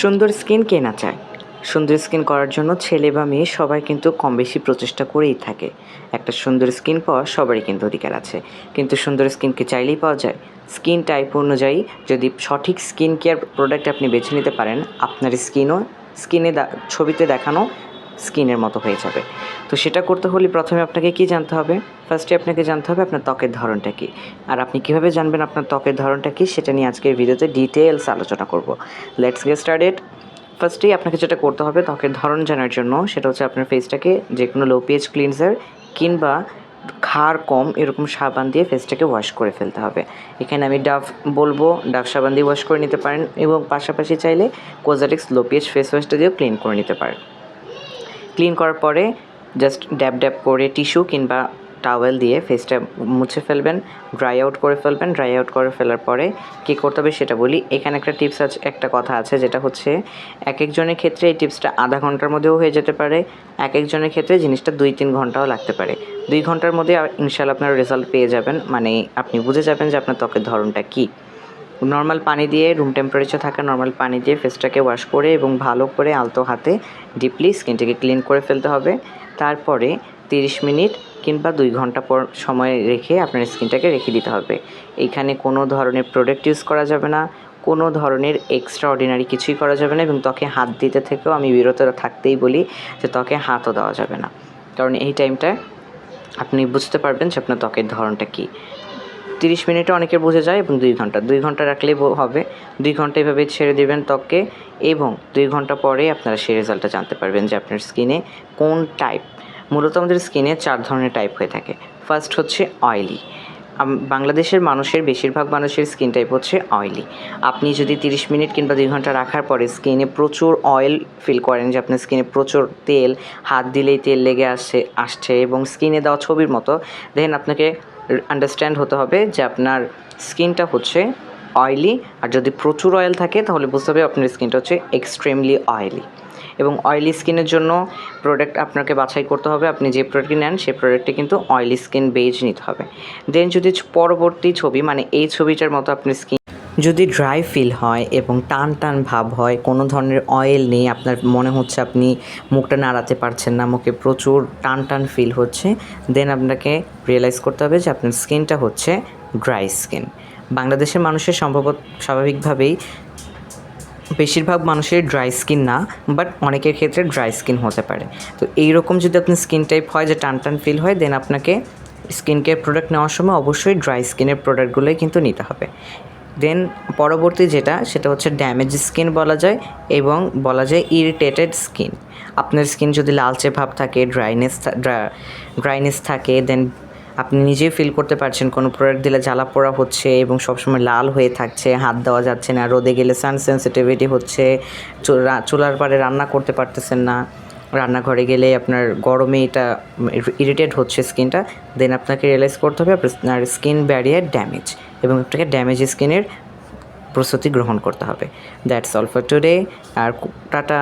সুন্দর স্কিন কেনা চায়? সুন্দর স্কিন করার জন্য ছেলে বা মেয়ে সবাই কিন্তু কম বেশি প্রচেষ্টা করেই থাকে। একটা সুন্দর স্কিন পাওয়া সবারই কিন্তু অধিকার আছে। কিন্তু সুন্দর স্কিনকে চাইলেই পাওয়া যায়। স্কিন টাইপ অনুযায়ী যদি সঠিক স্কিন কেয়ার প্রোডাক্ট আপনি বেছে নিতে পারেন, আপনার স্কিনও, স্কিনে ছবিতে দেখানো স্কিনের মতো হয়ে যাবে। তো সেটা করতে হলে প্রথমে আপনাকে কি জানতে হবে? ফার্স্টে আপনাকে জানতে হবে আপনার ত্বকের ধরনটা কী। আর আপনি কীভাবে জানবেন আপনার ত্বকের ধরনটা কী, সেটা নিয়ে আজকের ভিডিওতে ডিটেলস আলোচনা করব। লেটস গেট স্টার্টেড ফার্স্টেই আপনাকে যেটা করতে হবে ত্বকের ধরন জানার জন্য, সেটা হচ্ছে আপনার ফেসটাকে যে কোনো লো পিএইচ ক্লিনজার কিংবা খার কম এরকম সাবান দিয়ে ফেসটাকে ওয়াশ করে ফেলতে হবে। এখানে আমি ডাভ বলব ডাভ সাবান দিয়ে ওয়াশ করে নিতে পারেন এবং পাশাপাশি চাইলে কোজাটিক্স লো পিএইচ ফেস ওয়াশটা দিয়েও ক্লিন করে নিতে পারেন। ক্লিন করার পরে জাস্ট ড্যাব ড্যাব করে টিস্যু কিংবা টাওয়েল দিয়ে ফেসটা মুছে ফেলবেন ড্রাই আউট করে ফেলবেন ড্রাই আউট করে ফেলার পরে কী করতে হবে সেটা বলি। এখানে একটা টিপস আছে একটা কথা আছে যেটা হচ্ছে এক একজনের ক্ষেত্রে এই টিপসটা আধা ঘণ্টার মধ্যেও হয়ে যেতে পারে এক একজনের ক্ষেত্রে জিনিসটা দুই তিন ঘন্টাও লাগতে পারে। দুই ঘণ্টার মধ্যে ইনশাল্লাহ আপনার রেজাল্ট পেয়ে যাবেন। মানে আপনি বুঝে যাবেন যে আপনার ত্বকের ধরনটা কী। নর্মাল পানি দিয়ে রুম টেম্পারেচার থাকা নর্মাল পানি দিয়ে ফেসটাকে ওয়াশ করে এবং ভালো করে আলতো হাতে ডিপলি স্কিনটাকে ক্লিন করে ফেলতে হবে। তারপরে তিরিশ মিনিট কিংবা দুই ঘণ্টা পর সময় রেখে আপনার স্কিনটাকে রেখে দিতে হবে। এইখানে কোনো ধরনের প্রোডাক্ট ইউজ করা যাবে না, কোনো ধরনের এক্সট্রা অর্ডিনারি কিছুই করা যাবে না এবং ত্বকে হাত দিতে থেকেও আমি বিরত থাকতেই বলি যে ত্বকে হাতও দেওয়া যাবে না। কারণ এই টাইমটায় আপনি বুঝতে পারবেন যে আপনার ত্বকের ধরনটা কী। তিরিশ মিনিটে অনেকের বোঝা যায় এবং দুই ঘণ্টা দুই ঘণ্টা রাখলেই ব- হবে। দুই ঘণ্টা এভাবে ছেড়ে দেবেন ত্বককে এবং দুই ঘণ্টা পরে আপনারা সেই রেজাল্টটা জানতে পারবেন যে আপনার স্কিনে কোন টাইপ, মূলত আমাদের স্কিনে চার ধরনের টাইপ হয়ে থাকে। ফার্স্ট হচ্ছে অয়েলি। বাংলাদেশের মানুষের, বেশিরভাগ মানুষের স্কিন টাইপ হচ্ছে অয়েলি। আপনি যদি তিরিশ মিনিট কিংবা দুই ঘণ্টা রাখার পরে স্কিনে প্রচুর অয়েল ফিল করেন যে আপনার স্কিনে প্রচুর তেল, হাত দিলেই তেল লেগে আসছে আসছে এবং স্কিনে দেওয়া ছবির মতো, দেন আপনাকে আন্ডারস্ট্যান্ড হতে হবে যে আপনার স্কিনটা হচ্ছে অয়েলি আর যদি প্রচুর অয়েল থাকে, তাহলে বুঝতে হবে আপনার স্কিনটা হচ্ছে এক্সট্রিমলি অয়েলি এবং অয়েলি স্কিনের জন্য প্রোডাক্ট আপনাকে বাছাই করতে হবে, আপনি যে প্রোডাক্টটি নেন, সেই প্রোডাক্টটি কিন্তু অয়েলি স্কিন বেজ নিতে হবে. দেন যদি পরবর্তী ছবি মানে এই ছবিটার মতো আপনি স্কিন যদি ড্রাই ফিল হয় এবং টান টান ভাব হয়, কোনো ধরনের অয়েল নেই, আপনার মনে হচ্ছে আপনি মুখটা নাড়াতে পারছেন না, মুখে প্রচুর টান টান ফিল হচ্ছে দেন আপনাকে রিয়েলাইজ করতে হবে যে আপনার স্কিনটা হচ্ছে ড্রাই স্কিন বাংলাদেশের মানুষের সম্ভবত স্বাভাবিকভাবেই বেশিরভাগ মানুষের ড্রাই স্কিন না বাট অনেকের ক্ষেত্রে ড্রাই স্কিন হতে পারে। তো এইরকম যদি আপনার স্কিন টাইপ হয় যে টান টান ফিল হয় দেন আপনাকে স্কিন কেয়ার প্রোডাক্ট নেওয়ার সময় অবশ্যই ড্রাই স্কিনের প্রোডাক্টগুলোই কিন্তু নিতে হবে। দেন পরবর্তী যেটা, সেটা হচ্ছে ড্যামেজ স্কিন বলা যায় এবং বলা যায় ইরিটেটেড স্কিন আপনার স্কিন যদি লালচে ভাব থাকে ড্রাইনেস ড্রাইনেস থাকে দেন আপনি নিজেই ফিল করতে পারছেন কোনো প্রোডাক্ট দিলে জ্বালা পোড়া হচ্ছে এবং সবসময় লাল হয়ে থাকছে, হাত দেওয়া যাচ্ছে না, রোদে গেলে সান সেন্সিটিভিটি হচ্ছে, চুলা- চুলার পাড়ে রান্না করতে পারতেছেন না রান্নাঘরে গেলে আপনার গরমে এটা ইরিটেট হচ্ছে স্কিনটা দেন আপনাকে রিয়েলাইজ করতে হবে আপনার স্কিন ব্যারিয়ার ড্যামেজ এবং আপনাকে ড্যামেজ স্কিনের প্রস্তুতি গ্রহণ করতে হবে। দ্যাটস অল ফর টুডে আর টাটা!